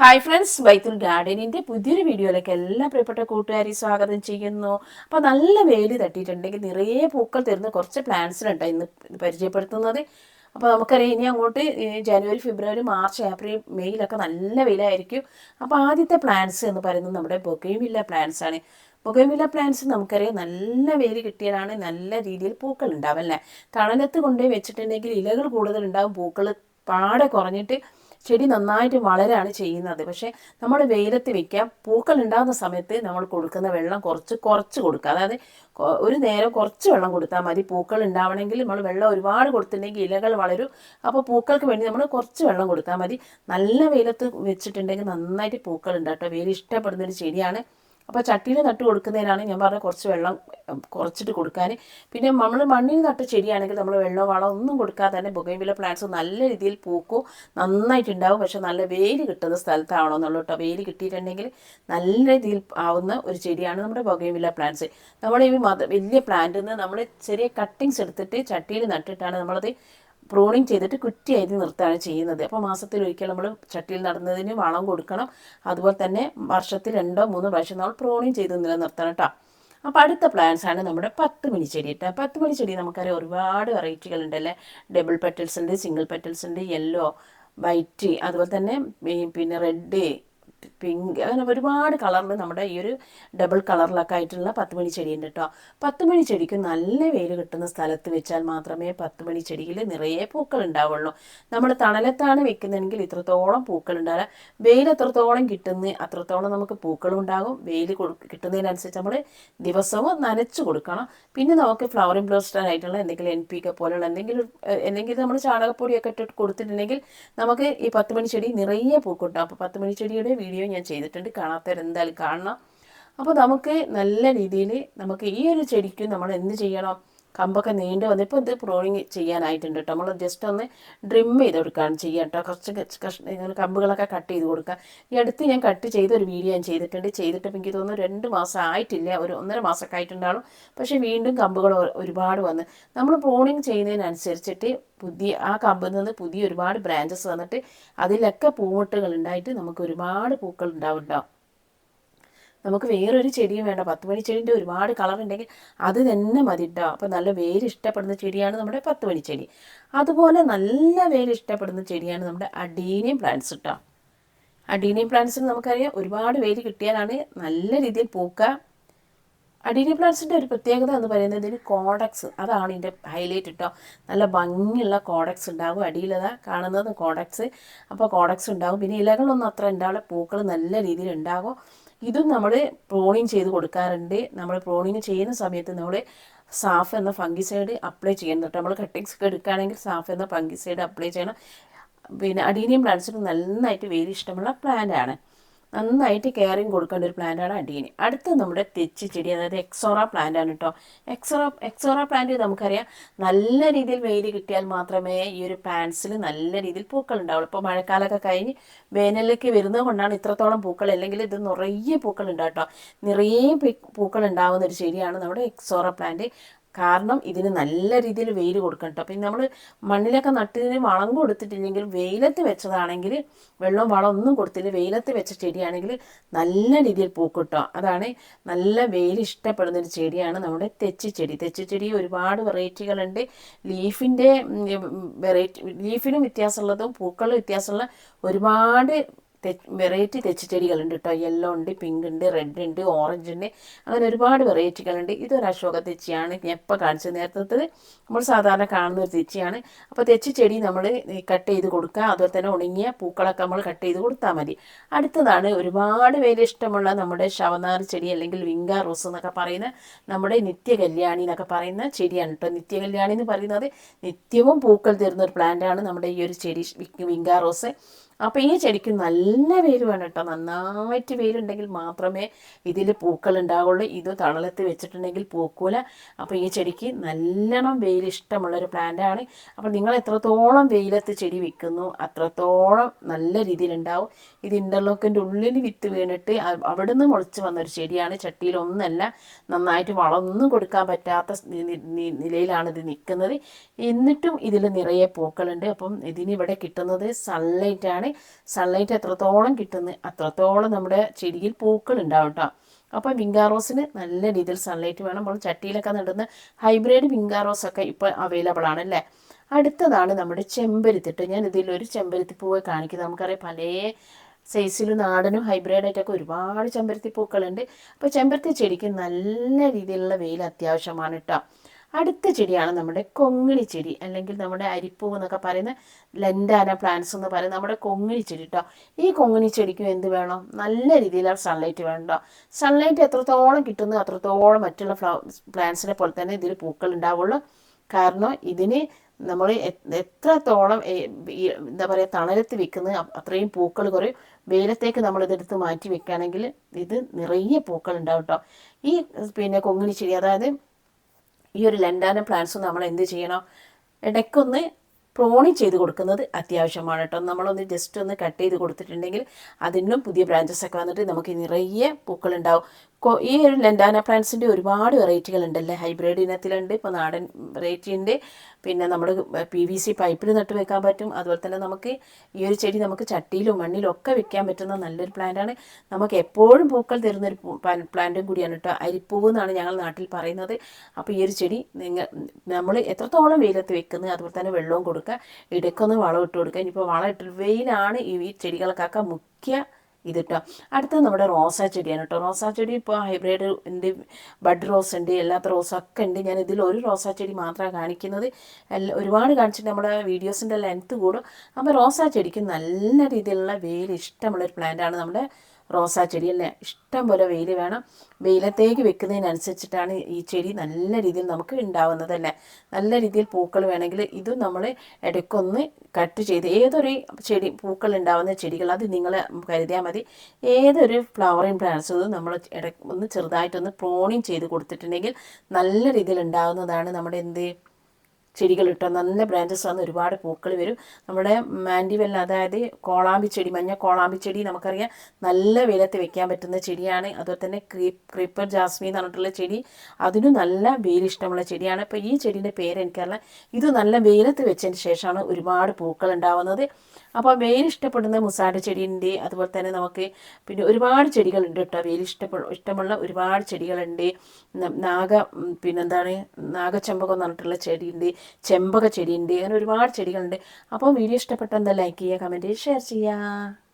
Hi friends ബൈത്തുൽ ഗാർഡനിന്റെ പുതിയൊരു വീഡിയോയിലേക്ക് എല്ലാ പ്രിയപ്പെട്ട കൂട്ടുകാരി സ്വാഗതം ചെയ്യുന്നു. അപ്പോൾ നല്ല വെയിൽ തട്ടിയിട്ടുണ്ടെങ്കിൽ നിറയെ പൂക്കൾ തരുന്ന കുറച്ച് പ്ലാന്റ്സിനുണ്ട് ഇന്ന് പരിചയപ്പെടുത്തുന്നത്. അപ്പോൾ നമുക്കറിയാം ഇനി അങ്ങോട്ട് ജനുവരി ഫെബ്രുവരി മാർച്ച് ഏപ്രിൽ മെയ്യിലൊക്കെ നല്ല വെയിലായിരിക്കും. അപ്പോൾ ആദ്യത്തെ പ്ലാന്റ്സ് എന്ന് പറയുന്നത് നമ്മുടെ ബൊഗൈമില്ല പ്ലാന്റ്സ് ആണ്. ബൊഗൈമില്ല പ്ലാന്റ്സ് നമുക്കറിയാം നല്ല വേര് കിട്ടിയതാണ് നല്ല രീതിയിൽ പൂക്കൾ ഉണ്ടാവും അല്ലേ? തണലത്ത് കൊണ്ടുപോയി വെച്ചിട്ടുണ്ടെങ്കിൽ ഇലകൾ കൂടുതൽ ഉണ്ടാവും പൂക്കൾ പാടെ കുറഞ്ഞിട്ട് ചെടി നന്നായിട്ട് വളരാണ് ചെയ്യുന്നത്. പക്ഷേ നമ്മൾ വെയിലത്ത് വെക്കുക പൂക്കൾ ഉണ്ടാകുന്ന സമയത്ത് നമ്മൾ കൊടുക്കുന്ന വെള്ളം കുറച്ച് കുറച്ച് കൊടുക്കുക. അതായത് ഒരു നേരം കുറച്ച് വെള്ളം കൊടുത്താൽ മതി. പൂക്കൾ ഉണ്ടാവണമെങ്കിൽ നമ്മൾ വെള്ളം ഒരുപാട് കൊടുത്തിട്ടുണ്ടെങ്കിൽ ഇലകൾ വളരും. അപ്പോൾ പൂക്കൾക്ക് വേണ്ടി നമ്മൾ കുറച്ച് വെള്ളം കൊടുത്താൽ മതി. നല്ല വെയിലത്ത് വെച്ചിട്ടുണ്ടെങ്കിൽ നന്നായിട്ട് പൂക്കൾ ഉണ്ടാട്ടോ വെയിൽ ഇഷ്ടപ്പെടുന്ന ഒരു ചെടിയാണ്. അപ്പോൾ ചട്ടിയിൽ നട്ട് കൊടുക്കുന്നതിനാണ് ഞാൻ പറഞ്ഞ കുറച്ച് വെള്ളം കുറച്ചിട്ട് കൊടുക്കാൻ. പിന്നെ നമ്മൾ മണ്ണിൽ നട്ട ചെടിയാണെങ്കിൽ നമ്മൾ വെള്ളം വളം ഒന്നും കൊടുക്കാതെ തന്നെ ബുഗൈവില പ്ലാന്റ്സ് നല്ല രീതിയിൽ പൂക്കും നന്നായിട്ടുണ്ടാവും. പക്ഷെ നല്ല വെയിൽ കിട്ടുന്ന സ്ഥലത്താവണമെന്നുള്ളൂ കേട്ടോ. വെയിൽ കിട്ടിയിട്ടുണ്ടെങ്കിൽ നല്ല രീതിയിൽ ആവുന്ന ഒരു ചെടിയാണ് നമ്മുടെ ബൊഗൈൻവില്ല പ്ലാന്റ്സ് നമ്മൾ ഈ വലിയ പ്ലാന്റിൽ നിന്ന് നമ്മൾ ചെറിയ കട്ടിങ്സ് എടുത്തിട്ട് ചട്ടിയിൽ നട്ടിട്ടാണ് നമ്മളത് പ്രൂണിങ് ചെയ്തിട്ട് കുറ്റി കുറ്റിയായിട്ട് നിർത്താണ് ചെയ്യുന്നത്. അപ്പോൾ മാസത്തിൽ ഒരിക്കൽ നമ്മൾ ചട്ടിയിൽ നടുന്നതിന് വളം കൊടുക്കണം. അതുപോലെ തന്നെ വർഷത്തിൽ രണ്ടോ മൂന്നോ പ്രാവശ്യം നമ്മൾ പ്രൂണിങ് ചെയ്ത് നിലനിർത്തണം കേട്ടോ. അപ്പോൾ അടുത്ത പ്ലാന്റ്സ് ആണ് നമ്മുടെ പത്ത് മണി ചെടി കേട്ടോ. പത്ത് ചെടി നമുക്കറിയാം ഒരുപാട് വെറൈറ്റികൾ ഉണ്ടല്ലേ ഡബിൾ പെറ്റൽസ് ഉണ്ട് സിംഗിൾ പെറ്റൽസ് ഉണ്ട് യെല്ലോ വൈറ്റ് അതുപോലെ തന്നെ പിന്നെ റെഡ് പിങ്ക് അങ്ങനെ ഒരുപാട് കളറിൽ നമ്മുടെ ഈ ഒരു ഡബിൾ കളറിലൊക്കെ ആയിട്ടുള്ള പത്തുമണി ചെടിയുണ്ട് കേട്ടോ പത്തുമണി ചെടിക്ക് നല്ല വെയിൽ കിട്ടുന്ന സ്ഥലത്ത് വെച്ചാൽ മാത്രമേ പത്തുമണി ചെടിയിൽ നിറയെ പൂക്കൾ ഉണ്ടാവുള്ളൂ. നമ്മൾ തണലത്താണ് വെക്കുന്നതെങ്കിൽ ഇത്രത്തോളം പൂക്കൾ ഉണ്ടാവില്ല വെയിൽ എത്രത്തോളം കിട്ടുന്ന അത്രത്തോളം നമുക്ക് പൂക്കളും ഉണ്ടാകും. വെയിൽ കിട്ടുന്നതിനനുസരിച്ച് നമ്മൾ ദിവസവും നനച്ചു കൊടുക്കണം. പിന്നെ നമുക്ക് ഫ്ലവറിംഗ് ബ്ലോസ്റ്റർ ആയിട്ടുള്ള എന്തെങ്കിലും എൻ പി കെ പോലുള്ള എന്തെങ്കിലും എന്തെങ്കിലും നമ്മൾ ചാണകപ്പൊടിയൊക്കെ ഇട്ടിട്ട് കൊടുത്തിട്ടുണ്ടെങ്കിൽ നമുക്ക് ഈ പത്തുമണി ചെടി നിറയെ പൂക്കുണ്ടാവും അപ്പോൾ പത്തുമണി ചെടിയുടെ വീഡിയോ ഞാൻ ചെയ്തിട്ടുണ്ട്. കാണാത്തവർ എന്തായാലും കാണണം. അപ്പോൾ നമുക്ക് നല്ല രീതിയിൽ നമുക്ക് ഈ ഒരു ചെടിക്ക് നമ്മൾ എന്ത് ചെയ്യണം? കമ്പൊക്കെ നീണ്ടു വന്നിപ്പോൾ ഇത് പ്രോണിങ് ചെയ്യാനായിട്ടുണ്ട് കേട്ടോ നമ്മൾ ജസ്റ്റ് ഒന്ന് ഡ്രിം ചെയ്ത് കൊടുക്കുകയാണ് ചെയ്യുക കേട്ടോ കുറച്ച് കഷ്- കഷ്ണ കമ്പുകളൊക്കെ കട്ട് ചെയ്ത് കൊടുക്കുക. ഈ അടുത്ത് ഞാൻ കട്ട് ചെയ്ത ഒരു വീഡിയോ ഞാൻ ചെയ്തിട്ടുണ്ട്. ചെയ്തിട്ട് എനിക്ക് തോന്നുന്നു രണ്ട് മാസം ആയിട്ടില്ല. ഒരു ഒന്നര മാസമൊക്കെ ആയിട്ടുണ്ടാവും. പക്ഷേ വീണ്ടും കമ്പുകൾ ഒരുപാട് വന്ന്. നമ്മൾ പ്രോണിങ് ചെയ്യുന്നതിനനുസരിച്ചിട്ട് പുതിയ ആ കമ്പിൽ നിന്ന് പുതിയ ഒരുപാട് ബ്രാഞ്ചസ് വന്നിട്ട് അതിലൊക്കെ പൂമുട്ടുകൾ ഉണ്ടായിട്ട് നമുക്ക് ഒരുപാട് പൂക്കൾ ഉണ്ടാവും കേട്ടോ നമുക്ക് വേറൊരു ചെടിയും വേണ്ട. പത്ത് മണി ചെടീന്റെ ഒരുപാട് കളർ ഉണ്ടെങ്കിൽ അത് തന്നെ മതി കേട്ടോ അപ്പോൾ നല്ല വേര് ഇഷ്ടപ്പെടുന്ന ചെടിയാണ് നമ്മുടെ പത്ത് ചെടി. അതുപോലെ നല്ല വേര് ഇഷ്ടപ്പെടുന്ന ചെടിയാണ് നമ്മുടെ അഡീനിയം പ്ലാന്റ്സ് കേട്ടോ അഡീനിയം പ്ലാന്റ്സിന് നമുക്കറിയാം ഒരുപാട് വേര് കിട്ടിയാലാണ് നല്ല രീതിയിൽ പൂക്കുക അഡീനിയം പ്ലാന്റ്സിന്റെ ഒരു പ്രത്യേകത എന്ന് പറയുന്നത് ഇതിന് കോഡക്സ്. അതാണ് ഇതിന്റെ ഹൈലൈറ്റ് കേട്ടോ നല്ല ഭംഗിയുള്ള കോഡക്സ് ഉണ്ടാകും അടിയിലതാ കാണുന്നത് കോഡക്സ്. അപ്പോൾ കോഡക്സ് ഉണ്ടാകും പിന്നെ ഇലകളൊന്നും അത്ര ഉണ്ടാവില്ല. പൂക്കൾ നല്ല രീതിയിൽ ഉണ്ടാകും. ഇതും നമ്മൾ പ്രോണിങ് ചെയ്ത് കൊടുക്കാറുണ്ട്. നമ്മൾ പ്രോണിങ് ചെയ്യുന്ന സമയത്ത് നമ്മൾ സാഫ് എന്ന ഫംഗിസൈഡ് അപ്ലൈ ചെയ്യണം കേട്ടോ നമ്മൾ കട്ടിങ്സ് ഒക്കെ എടുക്കുകയാണെങ്കിൽ സാഫ് എന്ന ഫംഗിസൈഡ് അപ്ലൈ ചെയ്യണം. പിന്നെ അഡീനിയം പ്ലാന്റ്സിന് നന്നായിട്ട് വേരി ഇഷ്ടമുള്ള പ്ലാന്റ് ആണ്. നന്നായിട്ട് കെയറിങ് കൊടുക്കേണ്ട ഒരു പ്ലാന്റാണ് അഡീനി അടുത്ത നമ്മുടെ തെച്ചി ചെടി അതായത് എക്സോറ പ്ലാന്റ് ആണ് കേട്ടോ എക്സോറ എക്സോറ പ്ലാന്റ് നമുക്കറിയാം നല്ല രീതിയിൽ വെയിൽ കിട്ടിയാൽ മാത്രമേ ഈ ഒരു പ്ലാന്റ്സിൽ നല്ല രീതിയിൽ പൂക്കൾ ഉണ്ടാവുള്ളൂ. ഇപ്പോൾ മഴക്കാലമൊക്കെ കഴിഞ്ഞ് വേനലിലേക്ക് വരുന്നത് കൊണ്ടാണ് ഇത്രത്തോളം പൂക്കൾ അല്ലെങ്കിൽ ഇത് നിറയെ പൂക്കൾ ഉണ്ടാവും കേട്ടോ നിറയെ പൂക്കൾ ഉണ്ടാവുന്ന ഒരു ചെടിയാണ് നമ്മുടെ എക്സോറ പ്ലാന്റ് കാരണം ഇതിന് നല്ല രീതിയിൽ വെയിൽ കൊടുക്കണം കേട്ടോ പിന്നെ നമ്മൾ മണ്ണിലൊക്കെ നട്ടിന് വളം കൊടുത്തിട്ടില്ലെങ്കിൽ വെയിലത്ത് വെച്ചതാണെങ്കിൽ വെള്ളവും വളം ഒന്നും കൊടുത്തില്ല. വെയിലത്ത് വെച്ച ചെടിയാണെങ്കിൽ നല്ല രീതിയിൽ പൂക്കും കേട്ടോ അതാണ് നല്ല വെയിൽ ഇഷ്ടപ്പെടുന്ന ഒരു ചെടിയാണ് നമ്മുടെ തെച്ചി ചെടി. തെച്ചി ചെടി ഒരുപാട് വെറൈറ്റികളുണ്ട് ലീഫിന്റെ വെറൈറ്റി ലീഫിനും വ്യത്യാസമുള്ളതും പൂക്കളും വ്യത്യാസമുള്ള ഒരുപാട് വെറൈറ്റി തെച്ചിച്ചെടികളുണ്ട് കേട്ടോ. യെല്ലോ ഉണ്ട് പിങ്ക് ഉണ്ട് റെഡ് ഉണ്ട് ഓറഞ്ച് ഉണ്ട്. അങ്ങനെ ഒരുപാട് വെറൈറ്റികളുണ്ട് ഇതൊരു അശോക തെച്ചിയാണ്. ഞാൻ കാണിച്ച കാണിച്ചത് നേരത്തെ. നമ്മൾ സാധാരണ കാണുന്ന ഒരു തെച്ചിയാണ്. അപ്പോൾ തെച്ചി ചെടി നമ്മൾ കട്ട് ചെയ്ത് കൊടുക്കുക. അതുപോലെ തന്നെ ഉണങ്ങിയ പൂക്കളൊക്കെ നമ്മൾ കട്ട് ചെയ്ത് കൊടുത്താൽ മതി. അടുത്തതാണ് ഒരുപാട് പേര് ഇഷ്ടമുള്ള നമ്മുടെ ശവനാർ ചെടി അല്ലെങ്കിൽ വിങ്ക റോസ് എന്നൊക്കെ പറയുന്ന നമ്മുടെ നിത്യ കല്യാണി എന്നൊക്കെ പറയുന്ന ചെടിയാണ് കേട്ടോ. നിത്യ കല്യാണി എന്ന് പറയുന്നത് നിത്യവും പൂക്കൾ തരുന്ന ഒരു പ്ലാന്റാണ് നമ്മുടെ ഈ ഒരു ചെടി വിങ്ക റോസ്. അപ്പോൾ ഈ ചെടിക്ക് നല്ല വേര് വേണം കേട്ടോ. നന്നായിട്ട് വേരുണ്ടെങ്കിൽ മാത്രമേ ഇതിൽ പൂക്കൾ ഉണ്ടാവുള്ളൂ. ഇത് തണലത്ത് വെച്ചിട്ടുണ്ടെങ്കിൽ പൂക്കൂല. അപ്പോൾ ഈ ചെടിക്ക് നല്ലോണം വെയിൽ ഇഷ്ടമുള്ളൊരു പ്ലാന്റാണ് അപ്പോൾ നിങ്ങൾ എത്രത്തോളം വെയിലത്ത് ചെടി വെക്കുന്നു അത്രത്തോളം നല്ല രീതിയിൽ ഉണ്ടാവും ഇത് ഇന്റർലോക്കിന്റെ ഉള്ളിൽ വിത്ത് വീണിട്ട് അവിടെ അവിടുന്ന് മുളച്ച് വന്ന ഒരു ചെടിയാണ്. ചട്ടിയിലൊന്നല്ല നന്നായിട്ട് വളമൊന്നും കൊടുക്കാൻ പറ്റാത്ത നിലയിലാണ് ഇത് നിൽക്കുന്നത്. എന്നിട്ടും ഇതിൽ നിറയെ പൂക്കളുണ്ട്. അപ്പം ഇതിനിവിടെ കിട്ടുന്നത് സൺലൈറ്റ് ആണ് സൺലൈറ്റ് എത്രത്തോളം കിട്ടുന്നത് അത്രത്തോളം നമ്മുടെ ചെടിയിൽ പൂക്കൾ ഉണ്ടാവും കേട്ടോ അപ്പോൾ വിങ്കാറോസിന് നല്ല രീതിയിൽ സൺലൈറ്റ് വേണം. നമ്മൾ ചട്ടിയിലൊക്കെ നടുന്ന ഹൈബ്രിഡ് വിങ്കാറോസ് ഒക്കെ ഇപ്പോൾ അവൈലബിൾ ആണല്ലേ അടുത്തതാണ് നമ്മുടെ ചെമ്പരുത്തിട്ട്. ഞാൻ ഇതിലൊരു ചെമ്പരുത്തി പൂവ് കാണിക്കുന്നത് നമുക്കറിയാം പല സൈസിലും നാടനും ഹൈബ്രിഡായിട്ടൊക്കെ ഒരുപാട് ചെമ്പരത്തി പൂക്കളുണ്ട്. അപ്പോൾ ചെമ്പരത്തി ചെടിക്ക് നല്ല രീതിയിലുള്ള വെയിൽ അത്യാവശ്യമാണ് കേട്ടോ അടുത്ത ചെടിയാണ് നമ്മുടെ കൊങ്ങിണി ചെടി അല്ലെങ്കിൽ നമ്മുടെ അരിപ്പൂ എന്നൊക്കെ പറയുന്ന ലെൻഡാന പ്ലാന്റ്സ് എന്ന് പറയുന്ന നമ്മുടെ കൊങ്ങിണി ചെടി കേട്ടോ ഈ കൊങ്ങിണി ചെടിക്കും എന്ത് വേണം? നല്ല രീതിയിലുള്ള സൺലൈറ്റ് വേണം സൺലൈറ്റ് എത്രത്തോളം കിട്ടുന്നു അത്രത്തോളം മറ്റുള്ള ഫ്ലവർ പ്ലാന്റ്സിനെ പോലെ തന്നെ ഇതിൽ പൂക്കൾ ഉണ്ടാവുള്ളൂ. കാരണം ഇതിന് നമ്മൾ എത്രത്തോളം എന്താ പറയുക തണലത്ത് വെക്കുന്നത് അത്രയും പൂക്കൾ കുറയും. വെയിലത്തേക്ക് നമ്മൾ ഇതെടുത്ത് മാറ്റി വെക്കുകയാണെങ്കിൽ ഇത് നിറയെ പൂക്കൾ ഉണ്ടാവും കേട്ടോ ഈ പിന്നെ കൊങ്ങിണി ചെടി അതായത് ഈ ഒരു ലണ്ടാന പ്ലാന്റ്സ് നമ്മൾ എന്ത് ചെയ്യണം? ഇടയ്ക്കൊന്ന് പ്രോണി ചെയ്ത് കൊടുക്കുന്നത് അത്യാവശ്യമാണ് കേട്ടോ. നമ്മളൊന്ന് ജസ്റ്റ് ഒന്ന് കട്ട് ചെയ്ത് കൊടുത്തിട്ടുണ്ടെങ്കിൽ അതിനും പുതിയ ബ്രാഞ്ചസ് ഒക്കെ വന്നിട്ട് നമുക്ക് നിറയെ പൂക്കളുണ്ടാവും. ഈ ഒരു ലെൻഡാന പ്ലാന്റ്സിന്റെ ഒരുപാട് വെറൈറ്റികൾ ഉണ്ടല്ലേ? ഹൈബ്രിഡ് ഇനത്തിലുണ്ട് ഇപ്പോൾ നാടൻ വെറൈറ്റി ഉണ്ട്. പിന്നെ നമ്മൾ പി വി സി പൈപ്പിൽ നട്ട് വെക്കാൻ പറ്റും. അതുപോലെ തന്നെ നമുക്ക് ഈ ഒരു ചെടി നമുക്ക് ചട്ടിയിലും മണ്ണിലും ഒക്കെ വെക്കാൻ പറ്റുന്ന നല്ലൊരു പ്ലാന്റാണ്. നമുക്ക് എപ്പോഴും പൂക്കൾ തരുന്നൊരു പ്ലാന്റും കൂടിയാണ് കേട്ടോ. അരിപ്പൂവ് എന്നാണ് ഞങ്ങൾ നാട്ടിൽ പറയുന്നത്. അപ്പോൾ ഈ ഒരു ചെടി നിങ്ങൾ നമ്മൾ എത്രത്തോളം വെയിലത്ത് വെക്കുന്നത് അതുപോലെ തന്നെ വെള്ളവും കൊടുക്കുക ഇടയ്ക്കൊന്ന് വളം ഇട്ട് കൊടുക്കുക. ഇനിയിപ്പോൾ വളം ഇട്ട് വെയിലാണ് ഈ ചെടികൾക്കൊക്കെ മുഖ്യ ഇത് കേട്ടോ അടുത്തത് നമ്മുടെ റോസാ ചെടിയാണ് കേട്ടോ. റോസാ ചെടി ഇപ്പോൾ ഹൈബ്രിഡ് ഉണ്ട് ബഡ് റോസ് ഉണ്ട് എല്ലാത്ത റോസൊക്കെ ഉണ്ട്. ഞാൻ ഇതിൽ ഒരു റോസാ ചെടി മാത്രമാണ് കാണിക്കുന്നത്. ഒരുപാട് കാണിച്ചിട്ട് നമ്മുടെ വീഡിയോസിന്റെ ലെങ്ത്ത് കൂടും. അപ്പോൾ റോസാ ചെടിക്ക് നല്ല രീതിയിലുള്ള വെയിൽ ഇഷ്ടമുള്ളൊരു പ്ലാന്റാണ് നമ്മുടെ റോസാ ചെടി അല്ലേ? ഇഷ്ടം പോലെ വെയിൽ വേണം. വെയിലത്തേക്ക് വെക്കുന്നതിനനുസരിച്ചിട്ടാണ് ഈ ചെടി നല്ല രീതിയിൽ നമുക്ക് ഉണ്ടാവുന്നത് തന്നെ നല്ല രീതിയിൽ പൂക്കൾ വേണമെങ്കിൽ ഇതും നമ്മൾ ഇടയ്ക്കൊന്ന് കട്ട് ചെയ്ത് ഏതൊരു ചെടി പൂക്കൾ ഉണ്ടാവുന്ന ചെടികൾ അത് നിങ്ങൾ കരുതിയാൽ മതി. ഏതൊരു ഫ്ലവറിങ് പ്ലാന്റ്സും നമ്മൾ ഇട ഒന്ന് ചെറുതായിട്ടൊന്ന് പ്രോണിങ് ചെയ്ത് കൊടുത്തിട്ടുണ്ടെങ്കിൽ നല്ല രീതിയിൽ ഉണ്ടാകുന്നതാണ് നമ്മുടെ എന്ത് ചെടികൾ ഇട്ടാൽ നല്ല ബ്രാഞ്ചസ് വന്ന് ഒരുപാട് പൂക്കൾ വരും. നമ്മുടെ മാൻഡിവെൽ അതായത് കോളാമ്പി ചെടി മഞ്ഞ കോളാമ്പി ചെടി നമുക്കറിയാം നല്ല വെയിലത്ത് വെക്കാൻ പറ്റുന്ന ചെടിയാണ്. അതുപോലെ തന്നെ ക്രീപ്പ് ക്രീപ്പർ ജാസ്മി എന്ന് പറഞ്ഞിട്ടുള്ള ചെടി അതിനും നല്ല വെയിലിഷ്ടമുള്ള ചെടിയാണ്. അപ്പോൾ ഈ ചെടീന്റെ പേര് എനിക്കറിയാം ഇത് നല്ല വെയിലത്ത് വെച്ചതിന് ശേഷമാണ് ഒരുപാട് പൂക്കൾ ഉണ്ടാവുന്നത്. അപ്പോൾ വെയിൽ ഇഷ്ടപ്പെടുന്ന മുസാര ചെടിയുണ്ട്. അതുപോലെ തന്നെ നമുക്ക് പിന്നെ ഒരുപാട് ചെടികളുണ്ട് കേട്ടോ. വെയിൽ ഇഷ്ടപ്പെ ഇഷ്ടമുള്ള ഒരുപാട് ചെടികളുണ്ട്. നാഗ പിന്നെന്താണ്? നാഗച്ചെമ്പകം എന്ന് പറഞ്ഞിട്ടുള്ള ചെടിയുണ്ട്. ചെമ്പക ചെടിയുണ്ട്. അങ്ങനെ ഒരുപാട് ചെടികളുണ്ട്. അപ്പോൾ വീഡിയോ ഇഷ്ടപ്പെട്ടെന്താ ലൈക്ക് ചെയ്യുക കമന്റ് ഷെയർ ചെയ്യുക.